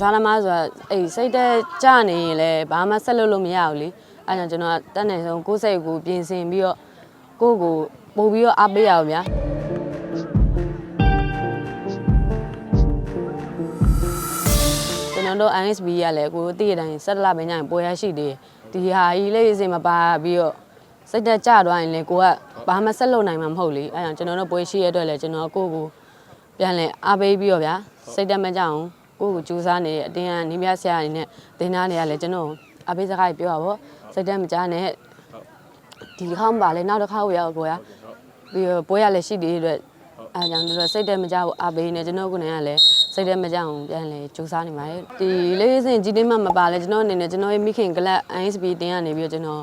စားသမားဆိုတာအဲ့စိတ်တက်ကြနေရင်လည်းဘာမှဆက်လုပ်လို့မရဘူးလေအဲ့ဒါကြောင့်ကျွန်တော်ကတက်နိုင်ဆုံးကိုယ်စိတ်ကိုပြင်ဆင်ပြီးတော့ကိုယ့်ကိုပို့ပြီးတော့အားပေးရအောင်ဗျာကျွန်တော်တို့ ISB ရလည်းကိုယ်သိရတိုင်းဆက်လာပဲညရင်ပွဲရရှိသေးတယ်ဒီဟာကြီးလေးစင်မပါပြီးတော့စိတ်တက်ကြသွားရင်လည်းကိုကဘာမှဆက်လုပ်နိုင်မှာမဟုတ်လေအဲ့ဒါကြောင့်ကျွန်တော်တို့ပွဲရှိရအတွက်လည်းကျွန်တော်ကိုယ့်ကိုပြန်လဲအားပေးပြီးတော့ဗျာစိတ်တက်မကြအောင် ကိုယ့်ကိုကြိုးစားနေတဲ့အတင်းကနေမြဆရာအနေနဲ့သင်သားနေရလဲကျွန်တော်အားပေးစကားပြောပါဗောစိတ်တက်မကြနဲ့ဒီတစ်ခေါက်မပါလဲနောက်တစ်ခေါက်ရောက်ကိုရပြီးတော့ပွဲရလည်းရှိသေးတဲ့အတွက်အဲကြောင့်တို့စိတ်တက်မကြဘူးအားပေးနေကျွန်တော်ကိုယ်နဲ့ကလည်းစိတ်တက်မကြအောင်ပြန်လဲကြိုးစားနေပါတယ်ဒီလေးစင်ကြီးတင်းမှမပါလဲကျွန်တော်အနေနဲ့ကျွန်တော်ရဲ့မိခင်ကလပ် ISB တင်းကနေပြီးတော့ကျွန်တော်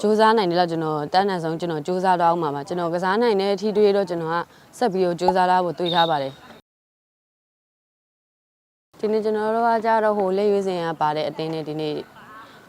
စူးစမ်းနိုင်တယ်လို့ကျွန်တော်တန်းတန်းဆုံးကျွန်တော်စူးစမ်းတော့အောင်ပါပါကျွန်တော်ကစားနိုင်တဲ့အထီးတွေးတော့ကျွန်တော်ကဆက်ပြီးတော့စူးစမ်းလာဖို့တွေးထားပါတယ် ဒီနေ့ကျွန်တော်တို့ကကြတော့ဟိုလက်ရွေးစင်ရပါတဲ့အတင်းနဲ့ဒီနေ့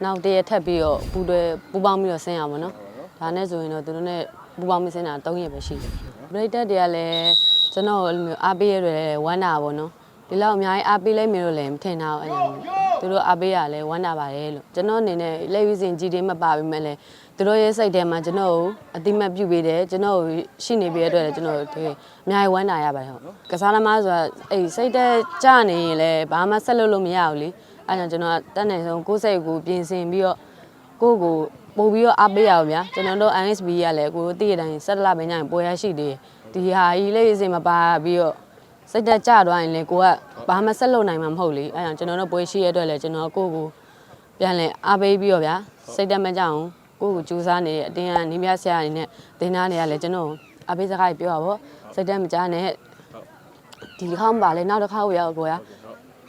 နောက်တရက်ထပ်ပြီးတော့ပူတွဲပူပေါင်းပြီးတော့ဆင်းရအောင်ပေါ့နော်ဒါနဲ့ဆိုရင်တော့သူတို့နဲ့ပူပေါင်းပြီးဆင်းတာ၃ရက်ပဲရှိတယ်ပရိသတ်တွေကလည်းကျွန်တော်အဲ့လိုမျိုးအားပေးရတဲ့ဝမ်းနာပေါ့နော်ဒီလောက်အများကြီးအားပေးလိုက်မျိုးလို့လည်းမထင်တာဘူးအဲ့ဒါ သူတို့အားပေးရလဲဝမ်းနာပါတယ်လို့ကျွန်တော်အနေနဲ့လက်ရွေးစင်ကြီးတင်းမပါပြီမဲ့လဲသူတို့ရဲ့စိတ်ထဲမှာကျွန်တော်ကိုအတိမတ်ပြုပေးတယ်ကျွန်တော်ကိုရှိနေပြီးတဲ့အတွက်လည်းကျွန်တော်တို့ဒီအများကြီးဝမ်းနာရပါတယ်ဟုတ်ကစားသမားဆိုတာအဲ့စိတ်တက်ကြနေရင်လည်းဘာမှဆက်လုပ်လို့မရဘူးလေအဲ့ကြောင့်ကျွန်တော်ကတက်နိုင်ဆုံးကိုယ်စိတ်ကိုပြင်ဆင်ပြီးတော့ကိုယ့်ကိုပို့ပြီးတော့အားပေးရအောင်ဗျာကျွန်တော်တို့ ISB ရလည်းကိုယ်သိရတိုင်းဆက်လာပဲညရင်ပွဲရရှိသေးတယ်ဒီဟာကြီးလေးစင်မပါပြီးတော့ စိတ်တက်ကြသွားရင်လည်းကိုကဘာမှဆက်လုပ်နိုင်မှာမဟုတ်လေအဲ့ကြောင့်ကျွန်တော်တို့ပွဲရှိရတဲ့အတွက်လည်းကျွန်တော်ကိုယ့်ကိုပြန်လဲအားပေးပြီးတော့ဗျာစိတ်တက်မကြအောင်ကိုယ့်ကိုကြိုးစားနေတဲ့အတင်းကနေမြဆရာအနေနဲ့တင်းသားနေရလဲကျွန်တော်အားပေးစကားပြောပါဗောစိတ်တက်မကြနဲ့ဒီတစ်ခေါက်မပါလဲနောက်တစ်ခေါက်ရောက်ကိုရ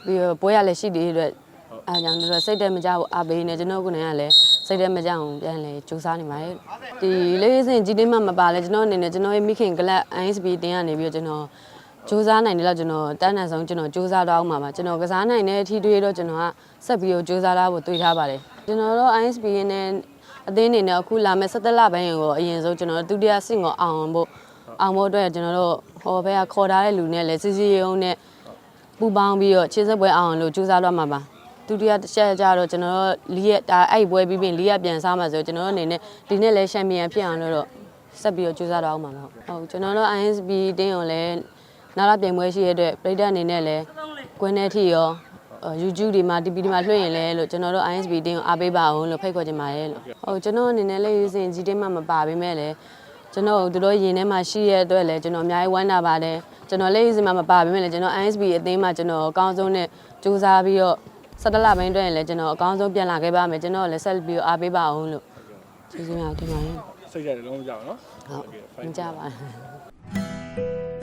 ပြီးတော့ပွဲရလည်းရှိသေးတဲ့အတွက်အဲကြောင့်တို့စိတ်တက်မကြဘူးအားပေးနေကျွန်တော်ကိုယ်နဲ့ကလည်းစိတ်တက်မကြအောင်ပြန်လဲကြိုးစားနေပါတယ်ဒီလေးစင်ကြီးတင်းမှမပါလဲကျွန်တော်အနေနဲ့ကျွန်တော်ရဲ့မိခင်ကလပ် ISB တင်းကနေပြီးတော့ကျွန်တော် စူးစမ်းနိုင်တယ်လို့ကျွန်တော်တန်းတန်းဆုံးကျွန်တော်စူးစမ်းတော့အောင်ပါပါကျွန်တော်ကစားနိုင်တဲ့အထီးတွေတော့ကျွန်တော်ကဆက်ပြီးတော့စူးစမ်းလာဖို့တွေးထားပါတယ်ကျွန်တော်တို့ ISB နဲ့အသင်းအနေနဲ့အခုလာမယ့်17လပိုင်းကိုအရင်ဆုံးကျွန်တော်တို့ဒုတိယဆင့်ကိုအောင်ဖို့အောင်ဖို့အတွက်ကျွန်တော်တို့ဟောဘက်ကခေါ်ထားတဲ့လူနဲ့လည်းစီစီရုံနဲ့ပူပေါင်းပြီးတော့ခြေစက်ပွဲအောင်လို့စူးစမ်းတော့မှာပါဒုတိယတစ်ချက်ကျတော့ကျွန်တော်တို့လီရက်ဒါအဲ့ပွဲပြီးပြင်လီရက်ပြန်စားမှာဆိုကျွန်တော်တို့အနေနဲ့ဒီနေ့လည်းချန်ပီယံဖြစ်အောင်လို့တော့ဆက်ပြီးတော့ကြိုးစားတော့အောင်ပါမယ်ဟုတ်ကျွန်တော်တို့ ISB တင်းကိုလည်း နောက်လာပြင်ပွဲရှိရတဲ့ပြည်သက်အနေနဲ့လည်းကွင်းထဲထိရော YouTube ဒီမှာ TP ဒီမှာလွှင့်ရင်လဲလို့ကျွန်တော်တို့ ISB တင်းကိုအားပေးပါအောင်လို့ဖိတ်ခေါ်ချင်ပါတယ်လို့ဟုတ်ကျွန်တော်အနေနဲ့လည်းယူစင်ကြီးတင်းမှမပါပေးမဲ့လဲကျွန်တော်တို့တို့ရင်ထဲမှာရှိရတဲ့အတွက်လည်းကျွန်တော်အများကြီးဝမ်းသာပါတယ်ကျွန်တော်လည်းယူစင်မှာမပါပေးမဲ့လဲကျွန်တော် ISB အသင်းမှာကျွန်တော်အကောင်းဆုံးနဲ့စူးစမ်းပြီးတော့ဆက်တလပိုင်းတွင်လည်းကျွန်တော်အကောင်းဆုံးပြန်လာခဲ့ပါမယ်ကျွန်တော်လည်းဆက်ပြီးအားပေးပါအောင်လို့ကျေးဇူးများတင်ပါတယ်စိတ်ရတယ်လုံးမကြောက်နော်ဟုတ်မကြပါဘူး